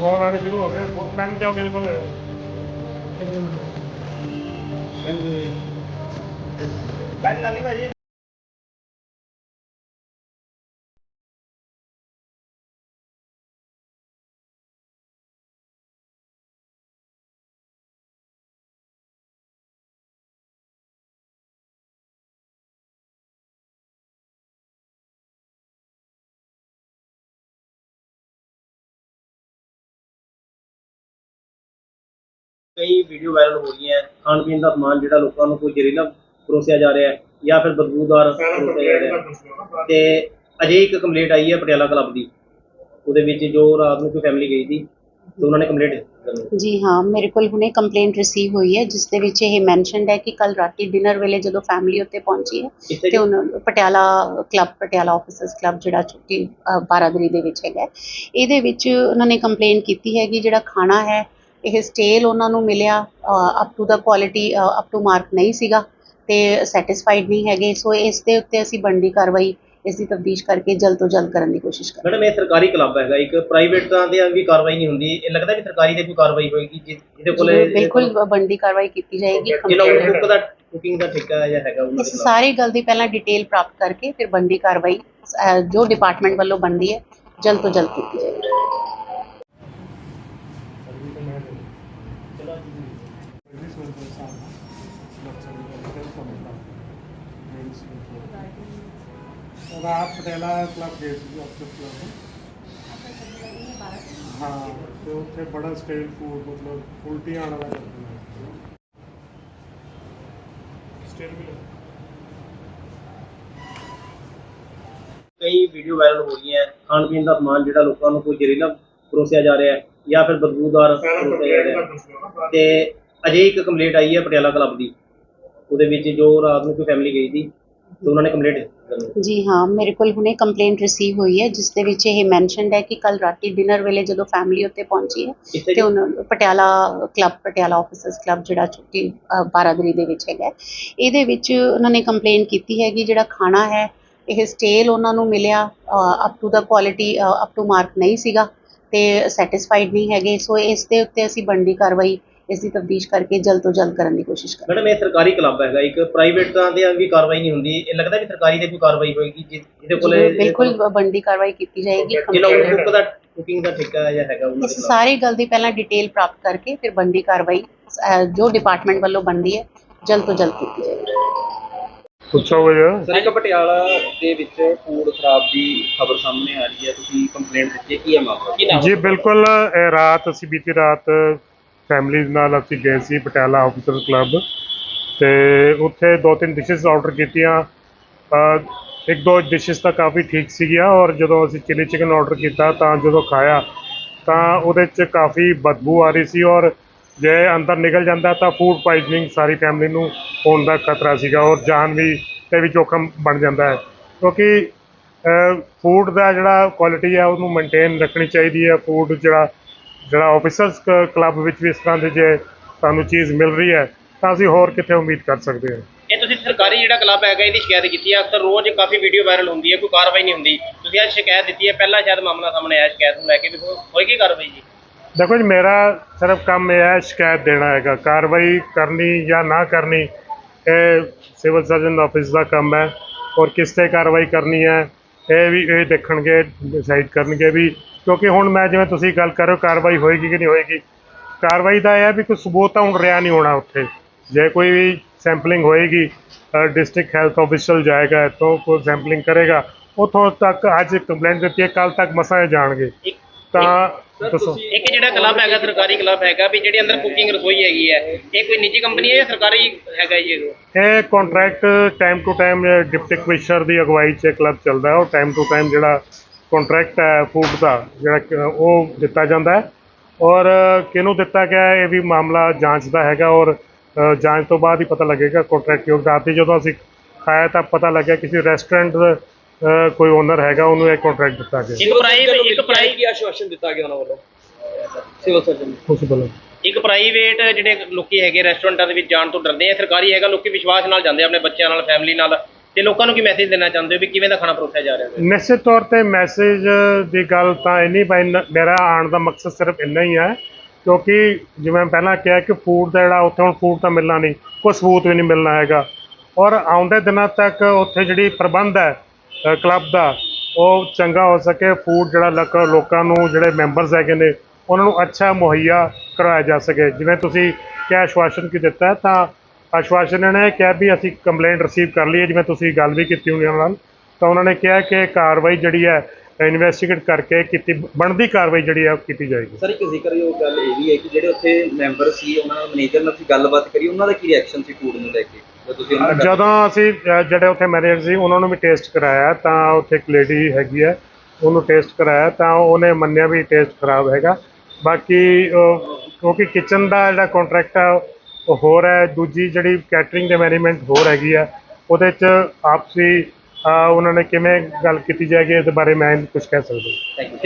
ਕੇ ਸ਼ੁਰੂ ਹੋ ਗਏ ਬੈਂਕ ਜਾਓ ਮੇਰੇ ਕੋਲ ਬੈਨ ਲਾਲੀ ਭਾਜੀ ਕਈ ਵੀਡੀਓ ਵਾਇਰਲ ਹੋ ਰਹੀਆਂ ਖਾਣ ਪੀਣ ਦਾ ਸਮਾਨ ਜਿਹੜਾ ਲੋਕਾਂ ਨੂੰ ਕੋਈ ਜ਼ਹਿਰੀਲਾ ਪਰੋਸਿਆ ਜਾ ਰਿਹਾ ਹੈ ਜਾਂ ਫਿਰ ਬਦਬੂਦਾਰ ਪਰੋਸਿਆ ਜਾ ਰਿਹਾ ਹੈ। ਤੇ ਅਜੇ ਇੱਕ ਕੰਪਲੇਂਟ ਆਈ ਹੈ ਪਟਿਆਲਾ ਕਲੱਬ ਦੀ। ਉਹਦੇ ਵਿੱਚ ਜੋ ਰਾਤ ਨੂੰ ਕੋਈ ਫੈਮਿਲੀ ਗਈ ਸੀ ਤੇ ਉਹਨਾਂ ਨੇ ਕੰਪਲੇਂਟ ਜੀ ਹਾਂ ਮੇਰੇ ਕੋਲ ਹੁਣੇ ਕੰਪਲੇਂਟ ਰਿਸੀਵ ਹੋਈ ਹੈ ਜਿਸ ਦੇ ਵਿੱਚ ਇਹ ਮੈਂਸ਼ਨਡ ਹੈ ਕਿ ਕੱਲ ਰਾਤੀ ਡਿਨਰ ਵੇਲੇ ਜਦੋਂ ਫੈਮਿਲੀ ਉੱਤੇ ਪਹੁੰਚੀ ਹੈ ਕਿੱਥੇ ਤੇ ਉਹਨਾਂ Patiala club Patiala officers club ਜਿਹੜਾ ਕਿ ਅ, ਬਾਰਾਦਰੀ ਦੇ ਵਿੱਚ ਹੈਗਾ ਹੈ। ਇਹਦੇ ਵਿੱਚ ਉਹਨਾਂ ਨੇ ਕੰਪਲੇਂਟ ਕੀਤੀ ਹੈ ਕਿ ਜਿਹੜਾ ਖਾਣਾ ਹੈ ਇਹ ਸਟੇਲ ਉਹਨਾਂ ਨੂੰ ਮਿਲਿਆ up to the quality up to mark ਨਹੀਂ ਸੀਗਾ ਤੇ ਸੈਟੀਸਫਾਈਡ ਨਹੀਂ ਹੈਗੇ। ਸੋ ਇਸ ਦੇ ਉੱਤੇ ਅਸੀਂ ਬਣਦੀ ਕਾਰਵਾਈ ਇਸ ਦੀ ਤਫਤੀਸ਼ ਕਰਕੇ ਜਲਦ ਤੋਂ ਜਲਦ ਕਰਨ ਦੀ ਕੋਸ਼ਿਸ਼ ਕਰਾਂਗੇ। ਮੈਡਮ ਇਹ ਸਰਕਾਰੀ ਕਲੱਬ ਹੈਗਾ ਇੱਕ ਪ੍ਰਾਈਵੇਟ ਤਾਂ ਦੇ ਵੀ ਕਾਰਵਾਈ ਨਹੀਂ ਹੁੰਦੀ। ਇਹ ਲੱਗਦਾ ਵੀ ਸਰਕਾਰੀ ਤੇ ਕੋਈ ਕਾਰਵਾਈ ਹੋਏਗੀ ਜਿਹਦੇ ਕੋਲ ਬਿਲਕੁਲ ਬਣਦੀ ਕਾਰਵਾਈ ਕੀਤੀ ਜਾਏਗੀ ਜਿਹੜਾ ਕੁੱਕ ਦਾ ਕੁਕਿੰਗ ਦਾ ਠੇਕਾ ਜਾਂ ਹੈਗਾ ਉਹਨਾਂ ਦੇ। ਸਾਰੀ ਗੱਲ ਦੀ ਪਹਿਲਾਂ ਡਿਟੇਲ ਪ੍ਰਾਪਤ ਕਰਕੇ ਫਿਰ ਬਣਦੀ ਕਾਰਵਾਈ ਜੋ ਡਿਪਾਰਟਮੈਂਟ ਵੱਲੋਂ ਬਣਦੀ ਹੈ ਜਲਦ ਤੋਂ ਜਲਦ ਕੀਤੀ ਜਾਏਗੀ। ਰਾਤ ਪਟਿਆਲਾ ਕਲੱਬ ਗਏ ਸੀ ਆਫਿਸ ਕਲੱਬ ਹਾਂ ਤੇ ਉੱਥੇ ਬੜਾ ਸਟੇਲ ਫੂਡ ਮਤਲਬ ਉਲਟੀਆਂ ਆਉਣ ਵਾਲਾ ਕਰਦੇ ਸਟੇਲ ਵੀ ਕਈ ਵੀਡੀਓ ਵਾਇਰਲ ਹੋ ਰਹੀਆਂ ਖਾਣ ਪੀਣ ਦਾ ਸਮਾਨ ਜਿਹੜਾ ਲੋਕਾਂ ਨੂੰ ਕੋਈ ਜ਼ਹਿਰੀਲਾ ਪਰੋਸਿਆ ਜਾ ਰਿਹਾ ਹੈ। ਜਾਂ ਫਿਰ ਬਦਬੂਦਾਰ ਜਾ ਤੇ ਅਜੇ ਇੱਕ ਕੰਪਲੇਂਟ ਆਈ ਹੈ ਪਟਿਆਲਾ ਕਲੱਬ ਦੀ। ਉਹਦੇ ਵਿੱਚ ਜੋ ਰਾਤ ਨੂੰ ਕੋਈ ਫੈਮਿਲੀ ਗਈ ਸੀ ਤੇ ਉਹਨਾਂ ਨੇ ਕੰਪਲੇਂਟ ਜੀ ਹਾਂ ਮੇਰੇ ਕੋਲ ਹੁਣੇ ਕੰਪਲੇਂਟ ਰਿਸੀਵ ਹੋਈ ਹੈ ਜਿਸ ਦੇ ਵਿੱਚ ਇਹ ਮੈਂਸ਼ਨਡ ਹੈ ਕਿ ਕੱਲ ਰਾਤੀ ਡਿਨਰ ਵੇਲੇ ਜਦੋਂ ਫੈਮਿਲੀ ਉੱਤੇ ਪਹੁੰਚੀ ਹੈ ਕਿੱਥੇ ਤੇ ਉਹਨਾਂ Patiala club Patiala officers club ਜਿਹੜਾ ਕਿ ਅ, ਬਾਰਾਦਰੀ ਦੇ ਵਿੱਚ ਹੈਗਾ ਹੈ। ਇਹਦੇ ਵਿੱਚ ਉਹਨਾਂ ਨੇ ਕੰਪਲੇਂਟ ਕੀਤੀ ਹੈ ਕਿ ਜਿਹੜਾ ਖਾਣਾ ਹੈ ਇਹ ਸਟੇਲ ਉਹਨਾਂ ਨੂੰ ਮਿਲਿਆ up to the quality up to mark ਨਹੀਂ ਸੀਗਾ। ਤੇ ਸੈਟੀਸਫਾਈਡ ਨਹੀਂ ਹੈਗੇ ਸੋ ਇਸ ਦੇ ਉੱਤੇ ਅਸੀਂ ਬਣਦੀ ਕਾਰਵਾਈ ਇਸ ਦੀ ਤਫਤੀਸ਼ ਕਰਕੇ ਜਲਦ ਤੋਂ ਜਲਦ ਕਰਨ ਦੀ ਕੋਸ਼ਿਸ਼ ਕਰਾਂਗੇ। ਮੈਡਮ ਇਹ ਸਰਕਾਰੀ ਕਲੱਬ ਹੈਗਾ ਇੱਕ ਪ੍ਰਾਈਵੇਟ ਤਾਂ ਦੇ ਵੀ ਕਾਰਵਾਈ ਨਹੀਂ ਹੁੰਦੀ। ਇਹ ਲੱਗਦਾ ਵੀ ਸਰਕਾਰੀ ਤੇ ਕੋਈ ਕਾਰਵਾਈ ਹੋਏਗੀ ਜਿਹਦੇ ਕੋਲ ਬਿਲਕੁਲ ਬਣਦੀ ਕਾਰਵਾਈ ਕੀਤੀ ਜਾਏਗੀ ਜਿਹੜਾ ਕੁੱਕ ਦਾ ਕੁਕਿੰਗ ਦਾ ਠੇਕਾ ਜਾਂ ਹੈਗਾ ਉਹਨਾਂ ਦੇ ਇਸ। ਸਾਰੀ ਗੱਲ ਦੀ ਪਹਿਲਾਂ ਡਿਟੇਲ ਪ੍ਰਾਪਤ ਕਰਕੇ ਫਿਰ ਬਣਦੀ ਕਾਰਵਾਈ ਜੋ ਡਿਪਾਰਟਮੈਂਟ ਵੱਲੋਂ ਬਣਦੀ ਹੈ ਜਲਦ ਤੋਂ ਜਲਦ ਕੀਤੀ ਜਾਏਗੀ। ਪੁੱਛੋ ਵਜਾ ਸਰ ਇੱਕ ਪਟਿਆਲਾ ਦੇ ਵਿੱਚ ਫੂਡ ਖਰਾਬ ਦੀ ਖਬਰ ਸਾਹਮਣੇ ਆ ਰਹੀ ਹੈ। ਤੁਸੀਂ ਕੰਪਲੇਂਟ ਦਿੱਤੀ ਹੈ ਕੀ ਹੈ ਮਾਮਲਾ? ਕੀ ਨਾਮ ਜੀ ਬਿਲਕੁਲ ਇਹ ਰਾਤ ਅਸੀਂ ਬੀਤੀ ਰਾਤ ਫੈਮਿਲੀ ਨਾਲ ਅਸੀਂ ਗਏ ਸੀ ਪਟਿਆਲਾ ਆਫਿਸਰ ਕਲੱਬ ਤੇ ਉੱਥੇ ਦੋ ਤਿੰਨ ਡਿਸ਼ਸ ਆਰਡਰ ਕੀਤੀਆਂ। ਅ, ਇੱਕ ਦੋ ਡਿਸ਼ਸ ਤਾਂ ਕਾਫੀ ਠੀਕ ਸੀਗੀਆਂ ਔਰ ਜਦੋਂ ਅਸੀਂ ਚਿਲੀ ਚਿਕਨ ਆਰਡਰ ਕੀਤਾ ਤਾਂ ਜਦੋਂ ਖਾਇਆ ਤਾਂ ਉਹਦੇ 'ਚ ਕਾਫੀ ਬਦਬੂ ਆ ਰਹੀ ਸੀ ਔਰ ਜੇ ਅੰਦਰ ਨਿਕਲ ਜਾਂਦਾ ਤਾਂ ਫੂਡ ਪਾਇਜ਼ਨਿੰਗ ਸਾਰੀ ਫੈਮਿਲੀ ਨੂੰ ਹੋਣ ਦਾ ਖਤਰਾ ਸੀਗਾ ਔਰ ਜਾਨ ਵੀ ਤੇ ਵੀ ਜੋਖਮ ਬਣ ਜਾਂਦਾ ਹੈ। ਕਿਉਂਕਿ ਫੂਡ ਦਾ ਜਿਹੜਾ ਕੁਆਲਿਟੀ ਹੈ ਉਹਨੂੰ ਮੇਨਟੇਨ ਰੱਖਣੀ ਚਾਹੀਦੀ ਹੈ। ਫੂਡ ਜਿਹੜਾ ਜਿਹੜਾ ਆਫਿਸਰਸ ਕਲੱਬ ਵਿੱਚ ਵੀ ਇਸ ਤਰ੍ਹਾਂ ਦੇ ਜੇ ਸਾਨੂੰ ਚੀਜ਼ ਮਿਲ ਰਹੀ ਹੈ, ਤਾਂ ਅਸੀਂ ਹੋਰ ਕਿੱਥੇ ਉਮੀਦ ਕਰ ਸਕਦੇ ਹਾਂ। ਇਹ ਤੁਸੀਂ ਸਰਕਾਰੀ ਜਿਹੜਾ ਕਲੱਬ ਹੈਗਾ, ਇਹਦੀ ਸ਼ਿਕਾਇਤ ਕੀਤੀ ਹੈ। ਅਕਸਰ ਰੋਜ਼ ਕਾਫੀ ਵੀਡੀਓ ਵਾਇਰਲ ਹੁੰਦੀ ਹੈ, ਕੋਈ ਕਾਰਵਾਈ ਨਹੀਂ ਹੁੰਦੀ। ਤੁਸੀਂ ਅੱਜ ਸ਼ਿਕਾਇਤ ਦਿੱਤੀ ਹੈ, ਪਹਿਲਾਂ ਸ਼ਾਇਦ ਮਾਮਲਾ ਸਾਹਮਣੇ ਆਇਆ, ਸ਼ਿਕਾਇਤ ਨੂੰ ਲੈ ਕੇ ਵੀ ਹੋਏਗੀ ਕਾਰਵਾਈ ਜੀ? ਦੇਖੋ ਜੀ, ਮੇਰਾ ਸਿਰਫ ਕੰਮ ਇਹ ਹੈ ਸ਼ਿਕਾਇਤ ਦੇਣਾ ਹੈਗਾ। ਕਾਰਵਾਈ ਕਰਨੀ ਜਾਂ ਨਾ ਕਰਨੀ, ਇਹ ਸਿਵਲ ਸਰਜਨ ਆਫਿਸ ਦਾ ਕੰਮ ਹੈ ਔਰ ਕਿਸ ਤੇ ਕਾਰਵਾਈ ਕਰਨੀ ਹੈ, ਇਹ ਵੀ ਇਹ ਦੇਖਣਗੇ, ਡਿਸਾਈਡ ਕਰਨਗੇ ਵੀ। ਕਿਉਂਕਿ ਹੁਣ ਮੈਂ ਜਿਵੇਂ ਤੁਸੀਂ ਗੱਲ ਕਰ ਕਾਰਵਾਈ ਹੋਏਗੀ ਕਿ ਨਹੀਂ ਹੋਏਗੀ? ਕਾਰਵਾਈ ਦਾ ਇਹ ਹੈ ਵੀ ਕੋਈ ਸਬੂਤ ਤਾਂ ਹੁਣ ਰਿਹਾ ਨਹੀਂ ਹੋਣਾ ਉੱਥੇ। ਜੇ ਕੋਈ ਵੀ ਸੈਂਪਲਿੰਗ ਹੋਏਗੀ ਡਿਸਟ੍ਰਿਕਟ ਹੈਲਥ ਆਫਿਸ਼ਲ ਜਾਏਗਾ ਤੋਂ ਕੋਈ ਸੈਂਪਲਿੰਗ ਕਰੇਗਾ, ਉੱਥੋਂ ਤੱਕ ਅੱਜ ਕੰਪਲੇਂਟ ਦਿੱਤੀ ਹੈ ਕੱਲ ਤੱਕ ਮਸਾਂ ਜਾਣਗੇ। ਤਾਂ ਦੱਸੋ। ਇੱਕ ਜਿਹੜਾ ਕਲੱਬ ਹੈਗਾ ਸਰਕਾਰੀ ਕਲੱਬ ਹੈਗਾ ਵੀ ਜਿਹੜੀ ਅੰਦਰ ਕੁਕਿੰਗ ਰਸੋਈ ਹੈਗੀ ਹੈ ਇਹ ਕੋਈ ਨਿੱਜੀ ਕੰਪਨੀ ਹੈ ਜਾਂ ਸਰਕਾਰੀ ਹੈਗਾ ਜੀ ਇਹ? ਇਹ contract time to time deputy commissioner ਦੀ ਅਗਵਾਈ 'ਚ ਕਲੱਬ ਚੱਲਦਾ ਹੈ। ਔਰ ਟਾਈਮ ਟੂ ਟਾਈਮ ਜਿਹੜਾ ਕੰਟਰੈਕਟ ਹੈ ਫੂਡ ਦਾ ਜਿਹੜਾ ਉਹ ਦਿੱਤਾ ਜਾਂਦਾ ਹੈ। ਔਰ ਕਿਹਨੂੰ ਦਿੱਤਾ ਗਿਆ ਇਹ ਵੀ ਮਾਮਲਾ ਜਾਂਚ ਦਾ ਹੈਗਾ। ਔਰ ਜਾਂਚ ਤੋਂ ਬਾਅਦ ਹੀ ਪਤਾ ਲੱਗੇਗਾ ਕੰਟਰੈਕਟ ਯੋਗ ਰਾਤੀ ਜਦੋਂ ਅਸੀਂ ਖਾਇਆ ਤਾਂ ਪਤਾ ਲੱਗਿਆ ਕਿਸੇ ਰੈਸਟੋਰੈਂਟ ਕੋਈ ਓਨਰ ਹੈਗਾ ਉਹਨੂੰ ਇਹ ਕੰਟਰੈਕਟ ਦਿੱਤਾ ਗਿਆ। ਇੱਕ ਪ੍ਰਾਈਵੇਟ ਇੱਕ ਪ੍ਰਾਈਵੇਟ ਕੀ ਆਸ਼ਵਾਸਨ ਦਿੱਤਾ ਗਿਆ ਉਹਨਾਂ ਵੱਲੋਂ? ਸਿਵਲ ਸਰਜਨ ਪੋਸੀਬਲ ਇੱਕ ਪ੍ਰਾਈਵੇਟ ਜਿਹੜੇ ਲੋਕੀ ਹੈਗੇ ਰੈਸਟੋਰੈਂਟਾਂ ਦੇ ਵਿੱਚ ਜਾਣ ਤੋਂ ਡਰਦੇ ਆ ਸਰਕਾਰੀ ਹੈਗਾ ਲੋਕੀ ਵਿਸ਼ਵਾਸ ਨਾਲ ਜਾਂਦੇ ਆ ਆਪਣੇ ਬੱਚਿਆਂ ਨਾਲ ਫੈਮਿਲੀ ਨਾਲ। ਤੇ ਲੋਕਾਂ ਨੂੰ ਕੀ ਮੈਸੇਜ ਦੇਣਾ ਚਾਹੁੰਦੇ ਹੋ ਵੀ ਕਿਵੇਂ ਦਾ ਖਾਣਾ ਪਰੋਸਿਆ ਜਾ ਰਿਹਾ ਹੈ? ਨਿਸ਼ਚਿਤ ਤੌਰ ਤੇ ਮੈਸੇਜ ਦੀ ਗੱਲ ਤਾਂ ਇੰਨੀ ਬਈ ਨ- ਮੇਰਾ ਆਉਣ ਦਾ ਮਕਸਦ ਸਿਰਫ ਇੰਨਾ ਹੀ ਹੈ ਕਿਉਂਕਿ ਜਿਵੇਂ ਪਹਿਲਾਂ ਕਿਹਾ ਕਿ ਫੂਡ ਦਾ ਜਿਹੜਾ ਉੱਥੇ ਹੁਣ ਫੂਡ ਤਾਂ ਮਿਲਣਾ ਨਹੀਂ ਕੋਈ ਸਬੂਤ ਵੀ ਨਹੀਂ ਮਿਲਣਾ ਹੈਗਾ। ਔਰ ਆਉਂਦੇ ਦਿਨਾਂ ਤੱਕ ਉੱਥੇ ਜਿਹੜੀ ਪ੍ਰਬੰਧ ਹੈ ਕਲੱਬ ਦਾ, ਉਹ ਚੰਗਾ ਹੋ ਸਕੇ ਫੂਡ ਜਿਹੜਾ ਲੋਕ, ਲੋਕਾਂ ਨੂੰ, ਜਿਹੜੇ ਮੈਂਬਰਸ ਹੈਗੇ ਨੇ, ਉਹਨਾਂ ਨੂੰ ਅੱਛਾ ਮੁਹੱਈਆ ਕਰਵਾਇਆ ਜਾ ਸਕੇ। ਜਿਵੇਂ ਤੁਸੀਂ ਕਿਹਾ, ਆਸ਼ਵਾਸਨ ਕੀ ਦਿੱਤਾ, ਤਾਂ ਆਸ਼ਵਾਸਨ ਇਹਨਾਂ ਨੇ ਕਿਹਾ ਵੀ ਅਸੀਂ ਕੰਪਲੇਂਟ ਰਿਸੀਵ ਕਰ ਲਈ ਜਿਵੇਂ ਤੁਸੀਂ ਗੱਲ ਵੀ ਕੀਤੀ ਹੋਣੀ ਉਹਨਾਂ ਨਾਲ। ਤਾਂ ਉਹਨਾਂ ਨੇ ਕਿਹਾ ਕਿ ਕਾਰਵਾਈ ਜਿਹੜੀ ਹੈ ਇਨਵੈਸਟੀਗੇਟ ਕਰਕੇ ਕੀਤੀ, ਬਣਦੀ ਕਾਰਵਾਈ ਜਿਹੜੀ ਹੈ, ਉਹ ਕੀਤੀ ਜਾਏਗੀ। ਸਰ, ਇੱਕ ਜ਼ਿਕਰਯੋਗ ਗੱਲ ਇਹ ਵੀ ਹੈ ਕਿ ਜਿਹੜੇ ਉੱਥੇ ਮੈਂਬਰ ਸੀ, ਉਹਨਾਂ ਨਾਲ ਮੈਨੇਜਰ ਨਾਲ ਤੁਸੀਂ ਗੱਲਬਾਤ ਕਰੀ, ਉਹਨਾਂ ਦਾ ਕੀ ਰਿਐਕਸ਼ਨ ਸੀ ਫੂਡ ਨੂੰ ਲੈ ਕੇ? ਜਦੋਂ ਤੁਸੀਂ ਉਹਨਾਂ ਨਾਲ ਗੱਲ- ਜਦੋਂ ਅਸੀਂ ਅ, ਜਿਹੜੇ ਉੱਥੇ ਮੈਨੇਜਰ ਸੀ ਉਹਨਾਂ ਨੂੰ ਵੀ ਟੇਸਟ ਕਰਾਇਆ ਤਾਂ ਉੱਥੇ ਇੱਕ ਲੇਡੀ ਹੈਗੀ ਹੈ ਉਹਨੂੰ ਟੇਸਟ ਕਰਾਇਆ ਤਾਂ ਉਹਨੇ ਮੰਨਿਆ ਵੀ ਟੇਸਟ ਖਰਾਬ ਹੈਗਾ ਬਾਕੀ ਅ, ਕਿਉਂਕਿ ਕਿਚਨ ਦਾ ਜਿਹੜਾ ਕੰਟਰੈਕਟ ਹੈ ਉਹ ਹੋਰ ਹੈ ਦੂਜੀ ਜਿਹੜੀ ਕੈਟਰਿੰਗ ਦੇ ਮੈਨੇਜਮੈਂਟ ਹੋਰ ਹੈਗੀ ਹੈ ਉਹਦੇ 'ਚ ਆਪਸੀ ਅ, ਉਹਨਾਂ ਨੇ ਕਿਵੇਂ ਗੱਲ ਕੀਤੀ ਜਾਏਗੀ ਇਹਦੇ ਬਾਰੇ ਮੈਂ ਕੁਝ ਕਹਿ ਸਕਦਾ Thank you.